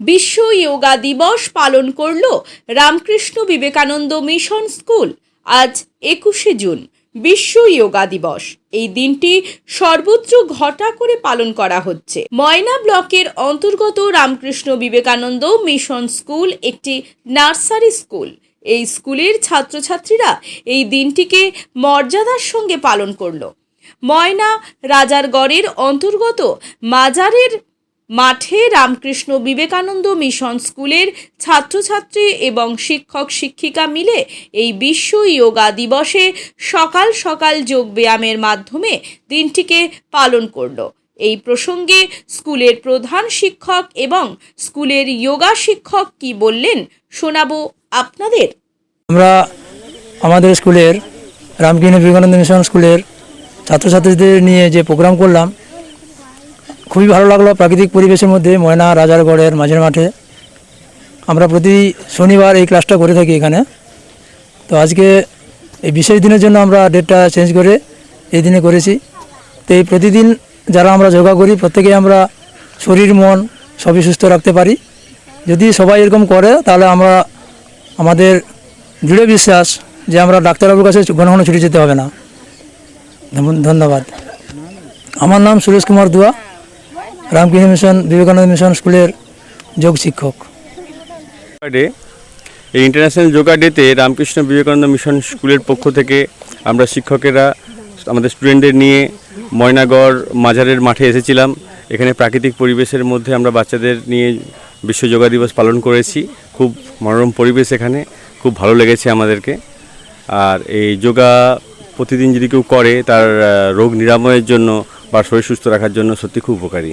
বিশ্ব যোগা দিবস পালন করল রামকৃষ্ণ বিবেকানন্দ মিশন স্কুল। আজ একুশে জুন, বিশ্ব যোগা দিবস। এই দিনটি সর্বত্র ঘটা করে পালন করা হচ্ছে। ময়না ব্লকের অন্তর্গত রামকৃষ্ণ বিবেকানন্দ মিশন স্কুল একটি নার্সারি স্কুল। এই স্কুলের ছাত্রছাত্রীরা এই দিনটিকে মর্যাদার সঙ্গে পালন করল। ময়না রাজারগড়ের অন্তর্গত মাজারের মাঠে রামকৃষ্ণ বিবেকানন্দ মিশন স্কুলের ছাত্রছাত্রী এবং শিক্ষক শিক্ষিকা মিলে এই বিশ্ব যোগা দিবসে সকাল সকাল যোগ ব্যায়ামের মাধ্যমে দিনটিকে পালন করল। এই প্রসঙ্গে স্কুলের প্রধান শিক্ষক এবং স্কুলের যোগা শিক্ষক কি বললেন শোনাবো আপনাদের। আমরা আমাদের স্কুলের রামকৃষ্ণ বিবেকানন্দ মিশন স্কুলের ছাত্রছাত্রীদের নিয়ে যে প্রোগ্রাম করলাম খুবই ভালো লাগল প্রাকৃতিক পরিবেশের মধ্যে, ময়না রাজারগড়ের মাঝের মাঠে। আমরা প্রতি শনিবার এই ক্লাসটা করে থাকি এখানে। তো আজকে এই বিশেষ দিনের জন্য আমরা ডেটটা চেঞ্জ করে এই দিনে করেছি। তো এই প্রতিদিন যারা আমরা যোগা করি প্রত্যেকেই আমরা শরীর, মন সবই সুস্থ রাখতে পারি। যদি সবাই এরকম করে, তাহলে আমরা আমাদের দৃঢ় বিশ্বাস যে আমরা ডাক্তারবাবুর কাছে ঘন ঘন ছুটে যেতে হবে না। ধন্যবাদ। আমার নাম সুরেশ কুমার দুয়া। রামকৃষ্ণ মিশন, বিবেকানন্দ মিশন স্কুলের যোগ শিক্ষক। ডে এই ইন্টারন্যাশনাল যোগা ডেতে রামকৃষ্ণ বিবেকানন্দ মিশন স্কুলের পক্ষ থেকে আমরা শিক্ষকেরা, আমাদের স্টুডেন্টদের নিয়ে ময়নাগড় মাজারের মাঠে এসেছিলাম। এখানে প্রাকৃতিক পরিবেশের মধ্যে আমরা বাচ্চাদের নিয়ে বিশ্ব যোগা দিবস পালন করেছি। খুব মনোরম পরিবেশ এখানে, খুব ভালো লেগেছে আমাদেরকে। আর এই যোগা প্রতিদিন যদি কেউ করে, তার রোগ নিরাময়ের জন্য বা শরীর সুস্থ রাখার জন্য সত্যি খুব উপকারী।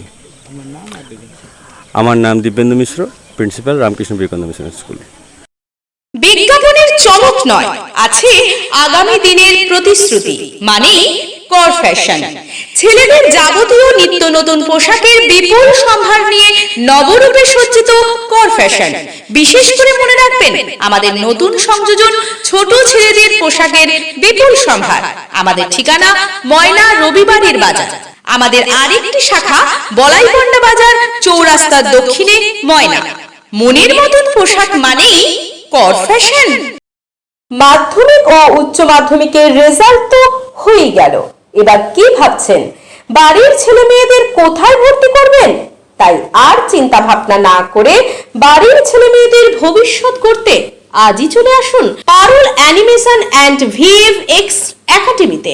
আমার নাম Dibyendu Mishra, principal Ramakrishna Vivekananda mission school. বিজ্ঞাপনের চমক নয়, আছে আগামী দিনের প্রতিশ্রুতি মানে কর ফ্যাশন ছেলেদের যাবতীয় নিত্য নতুন পোশাকের বিপুল সম্ভার নিয়ে নবরূপে সজ্জিত কর ফ্যাশন বিশেষ করে মনে রাখবেন, আমাদের নতুন সংযোজন ছোট ছেলেদের পোশাকের বিপুল সম্ভার। আমাদের ঠিকানা ময়না রবিবারের বাজার। আমাদের আরেকটি শাখা, বলাইপন্ডা বাজার চৌরাস্তার দক্ষিণে, ময়না। মনের মতন পোশাক মানেই কর ফ্যাশন। মাধ্যমিক ও উচ্চ মাধ্যমিকের রেজাল্ট তো হয়ে গেল। এবার কি ভাবছেন? বাড়ির ছেলে মেয়েদের কোথায় ভর্তি করবেন? তাই আর চিন্তা ভাবনা না করে বাড়ির ছেলে মেয়েদের ভবিষ্যৎ করতে আজই চলে আসুন Parul animation and V F X একাডেমিতে।